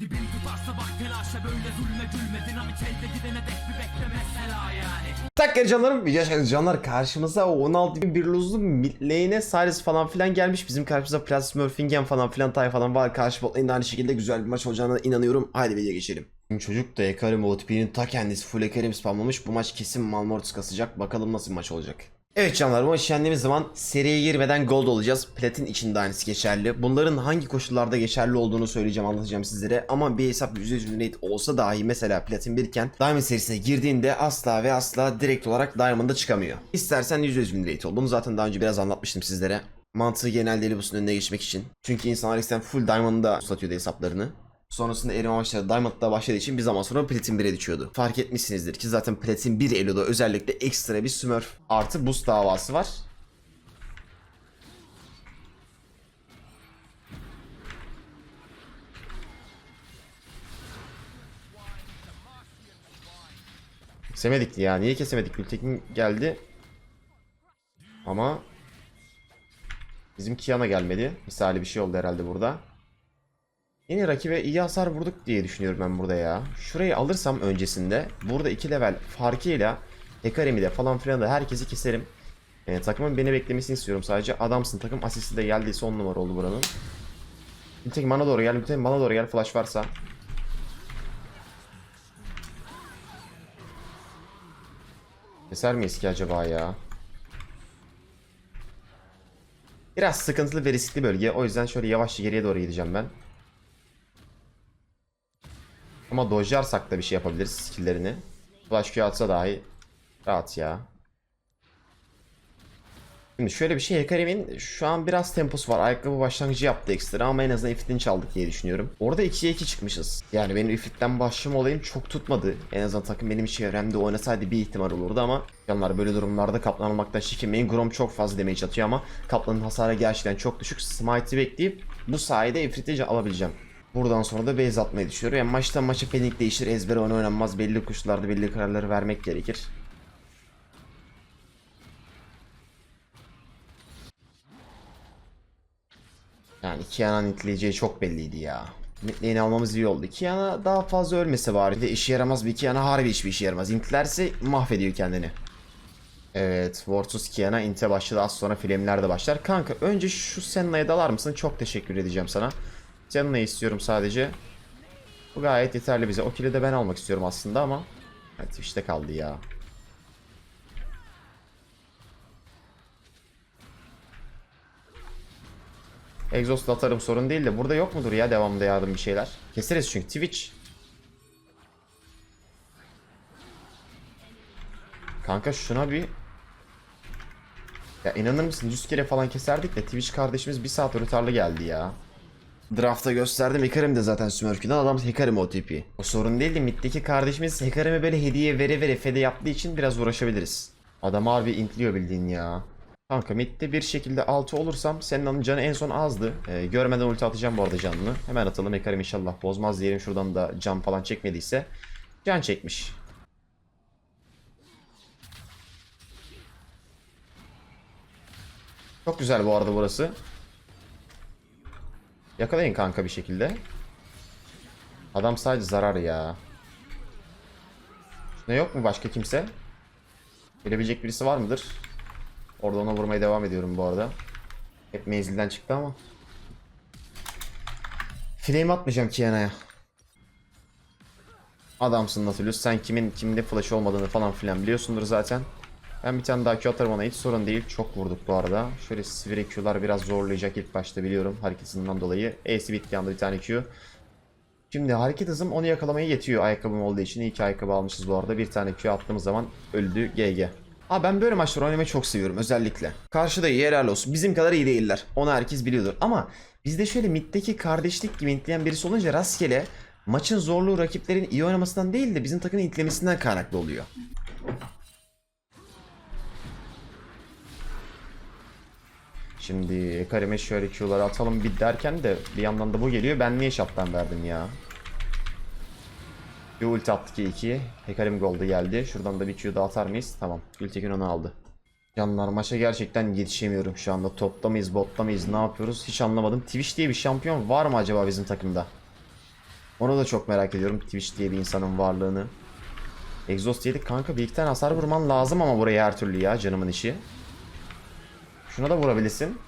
Dibin tutarsa bak telaşa böyle zulme gülme Dinamit elde gidene dek bir bekle yani Dakika canlarım, yaşar canlar karşımıza o 16 bin bir luzlu mid lane'e Sylas falan filan gelmiş. Bizim karşımıza Plas Smurfingen falan filan tay falan var. Karşı bot lane'de aynı şekilde güzel bir maç olacağına inanıyorum. Haydi videoya geçelim. Çocuk da Ekarim OTP'nin ta kendisi full Ekarim spamlamış. Bu maç kesin Malmortis kasacak. Bakalım nasıl bir maç olacak. Evet canlar bu maçı yendiğimiz zaman seriye girmeden gold olacağız. Platin için de aynısı geçerli. Bunların hangi koşullarda geçerli olduğunu söyleyeceğim anlatacağım sizlere. Ama bir hesap %100 win rate olsa dahi mesela Platin 1 iken Diamond serisine girdiğinde asla ve asla direkt olarak Diamond'a çıkamıyor. İstersen %100 win rate ol. Bunu zaten daha önce biraz anlatmıştım sizlere. Mantığı genelde Elibus'un önüne geçmek için. Çünkü insanlar isten full Diamond'da satıyordu hesaplarını. Sonrasında erime maçları Diamond'da başladığı için bir zaman sonra Platin 1'e düşüyordu. Fark etmişsinizdir ki zaten Platin 1 Elo'da özellikle ekstra bir Smurf artı boost davası var. Kesemedik ya. Niye kesemedik? Gültekin geldi. Ama bizim Kiana gelmedi. Misali bir şey oldu herhalde burada. Yine rakibe iyi hasar vurduk diye düşünüyorum ben burada ya. Şurayı alırsam öncesinde burada 2 level farkıyla Hekarimi de falan filan da herkesi keserim. Ee, takımın beni beklemesini istiyorum sadece. Adamsın takım asisti de geldiyse 10 numara oldu buranın. Bir tek bana doğru gel, bir tek bana doğru gel flash varsa. Keser miyiz ki acaba ya? Biraz sıkıntılı ve riskli bölge. O yüzden şöyle yavaşça geriye doğru gideceğim ben. Ama dojlarsak da bir şey yapabiliriz skilllerini. Flash Q atsa dahi rahat ya. Şimdi şöyle bir şey Hekarim'in şu an biraz temposu var. Ayakkabı başlangıcı yaptı ekstra ama en azından Ifrit'ini çaldık diye düşünüyorum. Orada 2'ye 2 çıkmışız. Yani benim Ifrit'ten başlama olayım çok tutmadı. En azından takım benim çevremde oynasaydı bir ihtimal olurdu ama Canlar böyle durumlarda kaplan almaktan çekinmeyin. Grom çok fazla damage atıyor ama kaplanın hasarı gerçekten çok düşük. Smite'i bekleyip bu sayede Ifrit'i alabileceğim. Buradan sonra da base atmayı düşünüyorum. Yani maçtan maça fenik değişir. Ezbere oyun oynanmaz. Belli kuşlarda belli kararları vermek gerekir. Yani Kiana'nın itleyeceği çok belliydi ya. Midlane'i almamız iyi oldu. Kiana daha fazla ölmese bari. Bir de işe yaramaz bir Kiana harbi hiçbir işe yaramaz. Intlerse mahvediyor kendini. Evet, Vortus Kiana inte başladı. Az sonra filmler de başlar. Kanka önce şu Senna'ya dalar mısın? Çok teşekkür edeceğim sana. Senna'yı istiyorum sadece. Bu gayet yeterli bize. O kili de ben almak istiyorum aslında ama. Evet işte kaldı ya. Exhaust atarım sorun değil de burada yok mudur ya devamında yardım bir şeyler. Keseriz çünkü Twitch. Kanka şuna bir... Ya inanır mısın 100 kere falan keserdik de Twitch kardeşimiz bir saat rötarlı geldi ya. Draft'ta gösterdim Hekarim de zaten Smurf'den adam Hekarim OTP. O sorun değil de middeki kardeşimiz Hekarim'e böyle hediye vere vere fede yaptığı için biraz uğraşabiliriz. Adam harbi intliyor bildiğin ya. Kanka midde bir şekilde 6 olursam senin canı en son azdı. Ee, görmeden ulti atacağım bu arada canını. Hemen atalım Hekarim inşallah bozmaz diyelim şuradan da can falan çekmediyse. Can çekmiş. Çok güzel bu arada burası. Yakalayın kanka bir şekilde. Adam sadece zarar ya. Ne yok mu başka kimse? Gelebilecek birisi var mıdır? Orada ona vurmaya devam ediyorum bu arada. Hep menzilden çıktı ama. Flame atmayacağım Kiana'ya. Adamsın Nautilus. Sen kimin kimde flash olmadığını falan filan biliyorsundur zaten. Ben bir tane daha Q atarım ona hiç sorun değil. Çok vurduk bu arada. Şöyle sivri Q'lar biraz zorlayacak ilk başta biliyorum hareketinden dolayı. E'si bitti anda bir tane Q. Şimdi hareket hızım onu yakalamaya yetiyor ayakkabım olduğu için. İyi ki ayakkabı almışız bu arada. Bir tane Q attığımız zaman öldü GG. Aa ben böyle maçlar oynamayı çok seviyorum özellikle. Karşıda iyi helal olsun. Bizim kadar iyi değiller. Onu herkes biliyordur. Ama bizde şöyle middeki kardeşlik gibi intleyen birisi olunca rastgele maçın zorluğu rakiplerin iyi oynamasından değil de bizim takımın intlemesinden kaynaklı oluyor. Şimdi Karim'e şöyle Q'ları atalım bir derken de bir yandan da bu geliyor. Ben niye şaptan verdim ya? Bir ulti attık 2 Hekarim goldu geldi. Şuradan da bir Q daha atar mıyız? Tamam. Gültekin onu aldı. Canlar maça gerçekten yetişemiyorum şu anda. Topta mıyız, botta mıyız, ne yapıyoruz hiç anlamadım. Twitch diye bir şampiyon var mı acaba bizim takımda? Onu da çok merak ediyorum. Twitch diye bir insanın varlığını. Exhaust yedik kanka. Bir iki tane hasar vurman lazım ama buraya her türlü ya canımın işi. Şuna da vurabilirsin.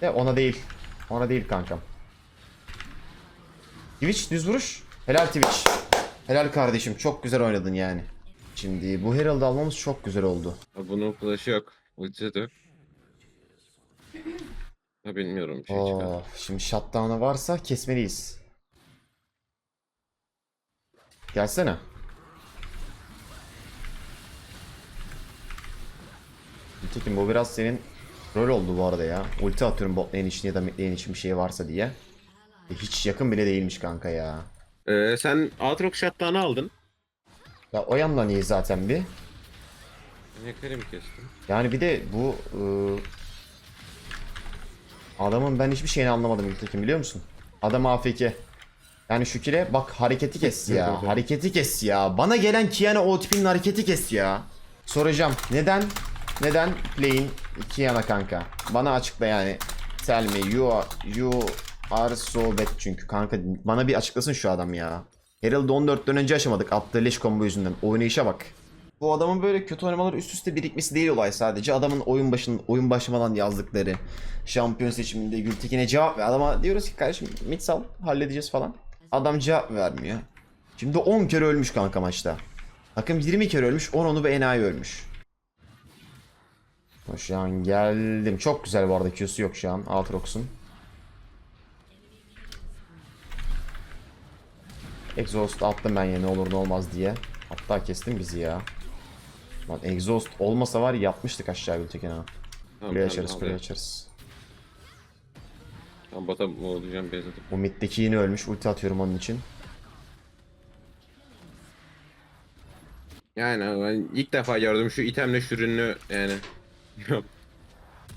De ona değil. Ona değil kankam. Twitch düz vuruş. Helal Twitch. Helal kardeşim. Çok güzel oynadın yani. Şimdi bu Herald'ı almamız çok güzel oldu. Bunun flash'ı yok. Ultisi de yok. Ha bilmiyorum bir şey çıkar. Oh, şimdi shutdown'a varsa kesmeliyiz. Gelsene. Nitekim bu biraz senin rol oldu bu arada ya. Ulti atıyorum bot lane için ya da mid lane için bir şey varsa diye. E, hiç yakın bile değilmiş kanka ya. Ee, sen Aatrox shutdown'ı aldın. Ya o yandan iyi zaten bir. Hecarim kestim. Yani bir de bu ıı, adamın ben hiçbir şeyini anlamadım Gültekin biliyor musun? Adam AFK. Yani şu kile bak hareketi kes ya. hareketi kes ya. Bana gelen Kiana o tipinin hareketi kes ya. Soracağım. Neden? Neden playing Kiana kanka? Bana açıkla yani. Tell me you are, you are so bad çünkü kanka bana bir açıklasın şu adam ya. Herald'ı 14'ten önce aşamadık attığı leş combo yüzünden. Oynayışa bak. Bu adamın böyle kötü oynamaları üst üste birikmesi değil olay sadece. Adamın oyun başın oyun başlamadan yazdıkları şampiyon seçiminde Gültekin'e cevap ver. Adama diyoruz ki kardeşim mid sal halledeceğiz falan. Adam cevap vermiyor. Şimdi 10 kere ölmüş kanka maçta. Takım 20 kere ölmüş 10 onu bir enayi ölmüş. Şu an geldim. Çok güzel bu arada Q'su yok şu an Aatrox'un. Exhaust attım ben ya ne olur ne olmaz diye. Hatta kestim bizi ya. Lan exhaust olmasa var ya yapmıştık aşağı Gültekin ha. Kuleye açarız kuleye açarız. Tamam bota mı olacağım bezledim. Bu middeki yine ölmüş ulti atıyorum onun için. Yani ben ilk defa gördüm şu itemle şürünü yani. Yok.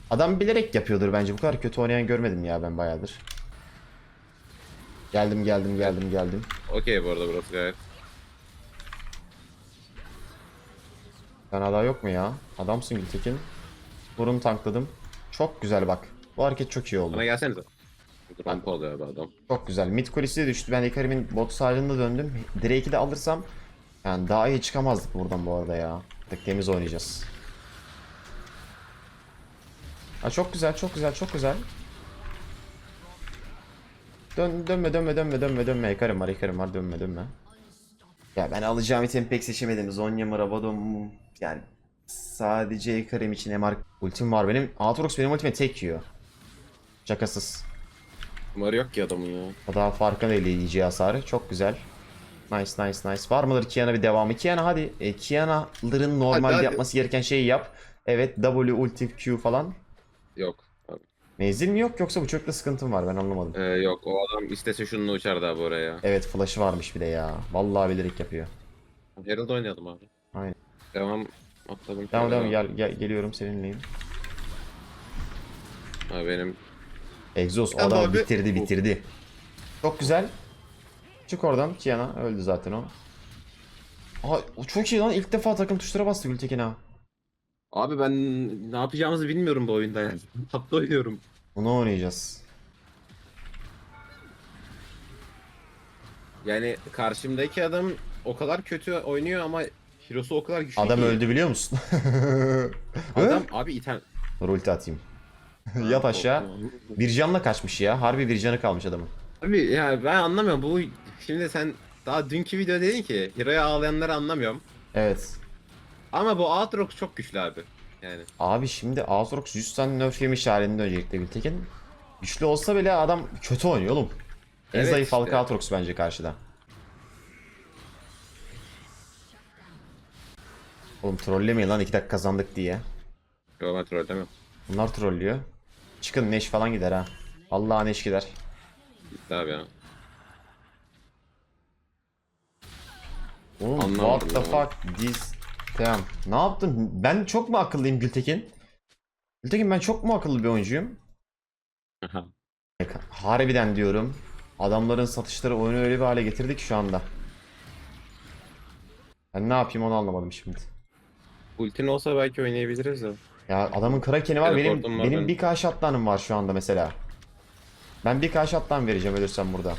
Adam bilerek yapıyordur bence bu kadar kötü oynayan görmedim ya ben bayağıdır. Geldim geldim geldim geldim. Okey bu arada burası gayet. Fena daha yok mu ya? Adamsın Gültekin. Vurun tankladım. Çok güzel bak. Bu hareket çok iyi oldu. Bana gelsenize. Rampa oluyor bu adam. Çok güzel. Mid kulesi de düştü. Ben Ikarim'in bot sahilinde döndüm. Drake'i de alırsam yani daha iyi çıkamazdık buradan bu arada ya. Tık temiz oynayacağız. Ha çok güzel, çok güzel, çok güzel. Dön, dönme, dönme, dönme, dönme, dönme. Ikarim var, Ikarim var. Dönme, dönme. Ya ben alacağım itemi pek seçemedim. Zonya mı, Rabadon mu? Yani sadece Ikarim için MR ultim var benim. Aatrox benim ultime tek yiyor. Şakasız. Umarı yok ki adamın ya. O daha farkında değil yiyeceği hasarı. Çok güzel. Nice nice nice. Var mıdır Kiana bir devamı? Kiana hadi. E, Kiana'ların normalde Hadi, hadi. yapması gereken şeyi yap. Evet W, ulti, Q falan. Yok. Abi. Menzil mi yok yoksa bu çökle sıkıntım var ben anlamadım. Ee, yok o adam istese şununla uçar daha bu oraya. Evet flash'ı varmış bir de ya. Vallahi bilerek yapıyor. Herald oynayalım abi. Aynen. Devam atladım. Devam devam gel, gel geliyorum seninleyim. Ha, benim Exhaust o Ya adamı abi- bitirdi bitirdi. Çok güzel. Çık oradan Kiana öldü zaten o. Aa, o çok iyi lan ilk defa takım tuşlara bastı Gültekin ha. Abi ben ne yapacağımızı bilmiyorum bu oyunda yani. Tatlı oynuyorum. Bunu oynayacağız. Yani karşımdaki adam o kadar kötü oynuyor ama Hirosu o kadar güçlü Adam ki. öldü biliyor musun? Adam abi item. Dur ulti atayım. Yat aşağı. Bir canla kaçmış ya. Harbi bir canı kalmış adamın. Abi ya ben anlamıyorum bu şimdi sen daha dünkü video dedin ki Hiro'ya ağlayanları anlamıyorum. Evet. Ama bu Aatrox çok güçlü abi. Yani Abi şimdi Aatrox 100 tane nerf yemiş halinde öncelikle Gültekin. Güçlü olsa bile adam kötü oynuyor oğlum. En Evet zayıf halka işte. Aatrox bence karşıda. Oğlum trollemeyin lan 2 dakika kazandık diye. yo ben trollemiyorum. Bunlar trollüyor. Çıkın Neş falan gider ha. Vallahi Neş gider. Gitti abi ya. Oğlum Anlamadım what the fuck this Tamam. Ne yaptın? Ben çok mu akıllıyım Gültekin? Gültekin ben çok mu akıllı bir oyuncuyum? Harbiden diyorum. Adamların satışları oyunu öyle bir hale getirdik şu anda. Ben ne yapayım onu anlamadım şimdi. Ultin olsa belki oynayabiliriz de. Ya adamın Kraken'i var benim Teleportum var benim benim. bir k shotgun'ım var şu anda mesela. Ben bir k shotgun vereceğim ölürsem burada.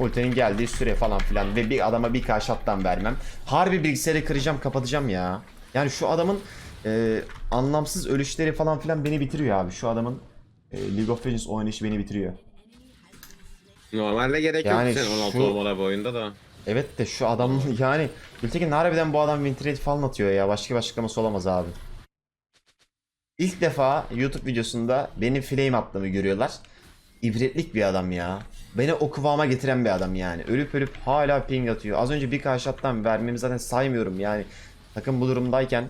Ultinin geldiği süre falan filan ve bir adama bir kaşattan vermem. Harbi bilgisayarı kıracağım kapatacağım ya. Yani şu adamın e, anlamsız ölüşleri falan filan beni bitiriyor abi. Şu adamın e, League of Legends oynayışı beni bitiriyor. Normalde gerek Yani yok senin 16 şu- olmalı bu oyunda da. Evet de şu adam yani Gültekin harbiden bu adam win rate falan atıyor ya. Başka bir açıklaması olamaz abi. İlk defa YouTube videosunda benim flame attığımı görüyorlar. İbretlik bir adam ya. Beni o kıvama getiren bir adam yani. Ölüp ölüp hala ping atıyor. Az önce bir karşıattan vermemi zaten saymıyorum yani. Takım bu durumdayken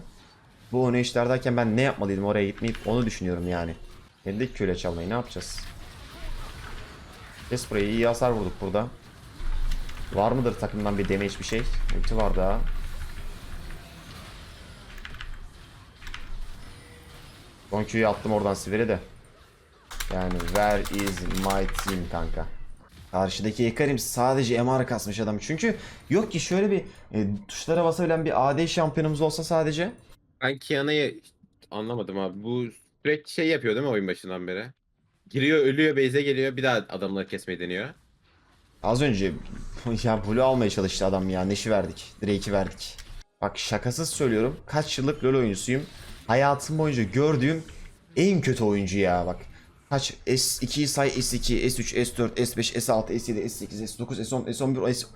bu oynayışlardayken ben ne yapmalıydım oraya gitmeyip onu düşünüyorum yani. Kendi köle çalmayı ne yapacağız? Kes burayı iyi hasar vurduk burada. Var mıdır takımdan bir damage bir şey? Ulti var daha. Son Q'yu attım oradan Sivir'e de. Yani where is my team kanka? Karşıdaki Ekarim sadece MR kasmış adam. Çünkü yok ki şöyle bir e, tuşlara basabilen bir AD şampiyonumuz olsa sadece. Ben Kiana'yı anlamadım abi. Bu sürekli şey yapıyor değil mi oyun başından beri? Giriyor, ölüyor, base'e geliyor, bir daha adamları kesmeyi deniyor. Az önce ya Blue almaya çalıştı adam ya. Neşi verdik. Drake'i verdik. Bak şakasız söylüyorum. Kaç yıllık LoL oyuncusuyum. Hayatım boyunca gördüğüm en kötü oyuncu ya bak. Kaç S2'yi say S2, S3, S4, S5, S6, S7, S8, S9, S10, S11, S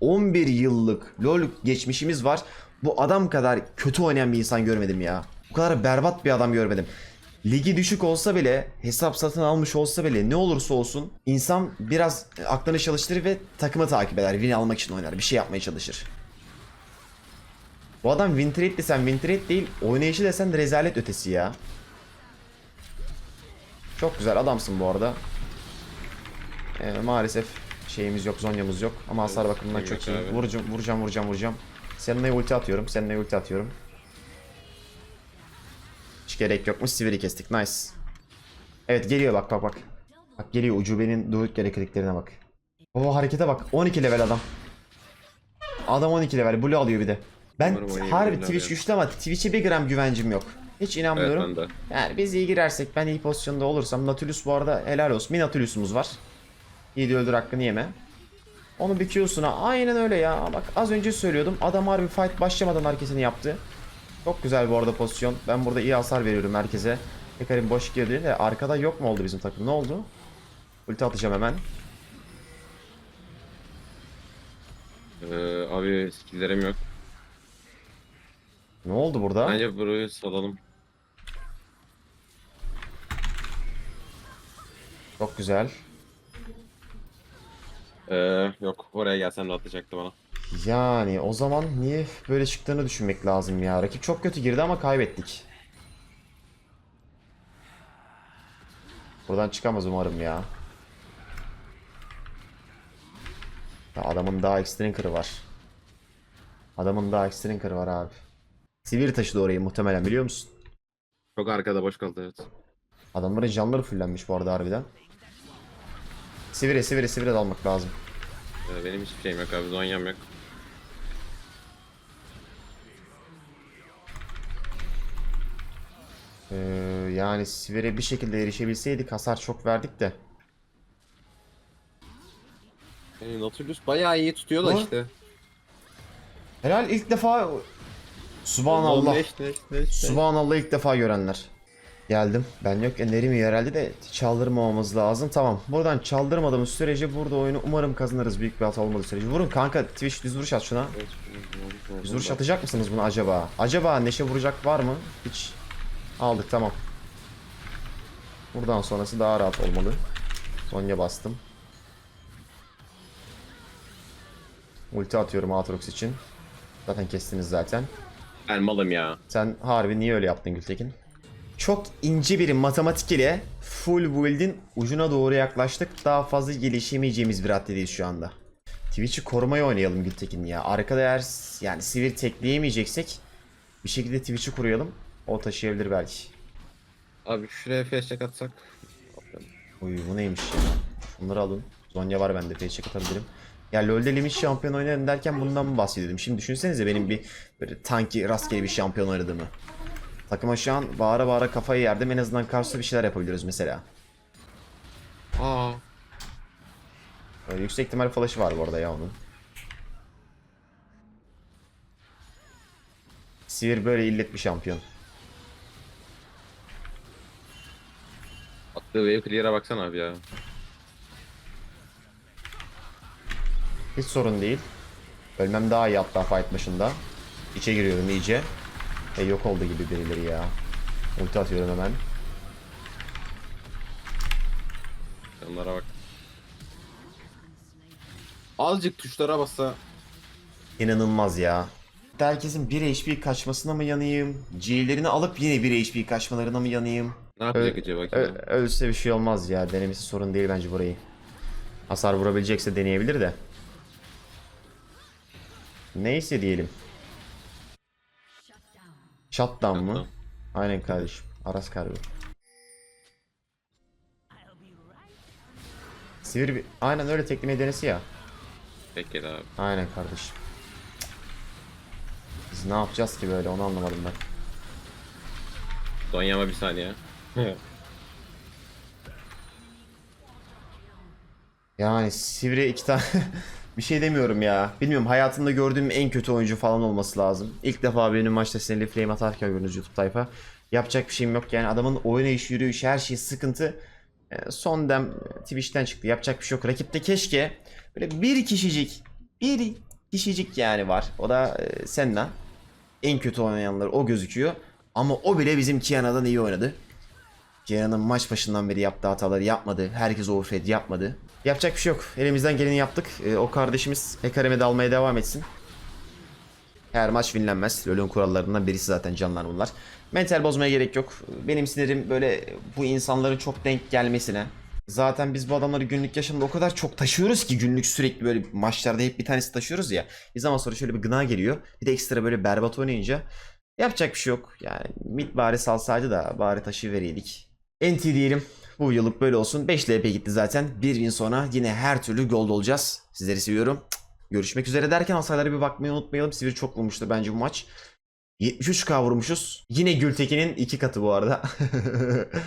11 yıllık LoL geçmişimiz var. Bu adam kadar kötü oynayan bir insan görmedim ya. Bu kadar berbat bir adam görmedim. Ligi düşük olsa bile, hesap satın almış olsa bile ne olursa olsun insan biraz aklını çalıştırır ve takımı takip eder. Win almak için oynar. Bir şey yapmaya çalışır. Bu adam win desen win değil, oynayışı desen de rezalet ötesi ya. Çok güzel adamsın bu arada. Ee, maalesef şeyimiz yok, zonyamız yok ama hasar bakımından Yok çok iyi. abi. Vuracağım, vuracağım, vuracağım, vuracağım. Seninle ulti atıyorum, seninle ulti atıyorum. Hiç gerek yokmuş. Sivri kestik. Nice. Evet geliyor bak bak bak. Bak geliyor ucubenin durduk yere kliklerine bak. O harekete bak. 12 level adam. Adam 12 level. Blue alıyor bir de. Ben harbi. Twitch güçlü ama Twitch'e bir gram güvencim yok. Hiç Evet inanmıyorum. de. Yani biz iyi girersek ben iyi pozisyonda olursam Nautilus bu arada helal olsun. Bir Nautilus'umuz var. İyi de öldür hakkını yeme. Onu bir Q'suna aynen öyle ya. Bak az önce söylüyordum. Adam harbi fight başlamadan hareketini yaptı. Çok güzel bu arada pozisyon. Ben burada iyi hasar veriyorum herkese. Hekarim boş girdi de arkada yok mu oldu bizim takım? Ne oldu? Ulti atacağım hemen. Ee, abi skilllerim yok. Ne oldu burada? Bence burayı salalım. Çok güzel. Ee, yok oraya gelsen de atacaktı bana. Yani o zaman niye böyle çıktığını düşünmek lazım ya. Rakip çok kötü girdi ama kaybettik. Buradan çıkamaz umarım ya. Ya adamın daha Extrinker'ı var. Adamın daha Extrinker'ı var abi. Sivir taşıdı orayı muhtemelen biliyor musun? Çok arkada boş kaldı evet. Adamların canları fullenmiş bu arada harbiden. Sivire sivire sivire dalmak lazım. Ee, benim hiçbir şeyim yok abi, zonyam yok. Ee, yani sivire bir şekilde erişebilseydik hasar çok verdik de. Yani Nautilus bayağı iyi tutuyor da işte. Helal ilk defa Subhanallah. Neş, neş, neş, neş. Subhanallah ilk defa görenler. Geldim. Ben yok enerimi herhalde de çaldırmamamız lazım. Tamam. Buradan çaldırmadığımız sürece burada oyunu umarım kazanırız büyük bir hata olmadığı sürece. Vurun kanka Twitch düz vuruş at şuna. Düz vuruş atacak mısınız bunu acaba? Acaba Neşe vuracak var mı? Hiç. Aldık tamam. Buradan sonrası daha rahat olmalı. Sonya bastım. Ulti atıyorum Aatrox için. Zaten kestiniz zaten. Ben malım ya. Sen harbi niye öyle yaptın Gültekin? Çok ince bir matematik ile full build'in ucuna doğru yaklaştık. Daha fazla gelişemeyeceğimiz bir haddedeyiz şu anda. Twitch'i korumaya oynayalım Gültekin ya. Arkada eğer yani sivir tekleyemeyeceksek bir şekilde Twitch'i kuruyalım. O taşıyabilir belki. Abi şuraya flashback atsak. Uy bu neymiş ya? Şunları alın. Zonya var bende. Paycheck atabilirim. Ya LoL'de limit şampiyon oynarım derken bundan mı bahsediyordum? Şimdi düşünsenize benim bir böyle tanki rastgele bir şampiyon oynadığımı. Takıma şu an bağıra bağıra kafayı yerdim. En azından karşıda bir şeyler yapabiliyoruz mesela. Aa. Ee, yüksek ihtimal flash'ı var bu arada ya onun. Sivir böyle illet bir şampiyon. Attığı wave clear'a baksana abi ya. Hiç sorun değil. Ölmem daha iyi hatta fight başında. İçe giriyorum iyice. E yok oldu gibi birileri ya. Ulti atıyorum hemen. Onlara bak. Azıcık tuşlara bassa İnanılmaz ya. Herkesin 1 HP kaçmasına mı yanayım? G'lerini alıp yine 1 HP kaçmalarına mı yanayım? ne yapacak Ö- acaba? Ö- ölse bir şey olmaz ya. Denemesi sorun değil bence burayı. Hasar vurabilecekse deneyebilir de. Neyse diyelim. Shutdown mı? Aynen kardeşim. Aras kargo. Sivir bir... Aynen öyle teklemeyi denesi ya. Peki abi. Aynen kardeşim. Biz ne yapacağız ki böyle onu anlamadım ben. Donyama bir saniye. Yani Sivri iki tane bir şey demiyorum ya. Bilmiyorum hayatımda gördüğüm en kötü oyuncu falan olması lazım. İlk defa benim maçta sinirli flame atarken gördünüz YouTube tayfa. Yapacak bir şeyim yok yani adamın oynayış, yürüyüş her şey sıkıntı. Ee, Son dem Twitch'ten çıktı. Yapacak bir şey yok. Rakipte keşke böyle bir kişicik, bir kişicik yani var. O da e, Senna. En kötü oynayanlar o gözüküyor. Ama o bile bizim Kiana'dan iyi oynadı. Kiana'nın maç başından beri yaptığı hataları yapmadı. Herkes overfed yapmadı. Yapacak bir şey yok. Elimizden geleni yaptık. Ee, o kardeşimiz Hekarem'e dalmaya devam etsin. Her maç winlenmez. LoL'ün kurallarından birisi zaten canlar bunlar. Mental bozmaya gerek yok. Benim sinirim böyle bu insanların çok denk gelmesine. Zaten biz bu adamları günlük yaşamda o kadar çok taşıyoruz ki günlük sürekli böyle maçlarda hep bir tanesi taşıyoruz ya. Bir zaman sonra şöyle bir gına geliyor. Bir de ekstra böyle berbat oynayınca yapacak bir şey yok. Yani mid bari salsaydı da bari taşı vereydik. NT diyelim. Bu yıllık böyle olsun. 5 LP gitti zaten. Bir gün sonra yine her türlü gold olacağız. Sizleri seviyorum. Görüşmek üzere derken hasarlara bir bakmayı unutmayalım. Sivir çok vurmuştu bence bu maç. 73k vurmuşuz. Yine Gültekin'in iki katı bu arada.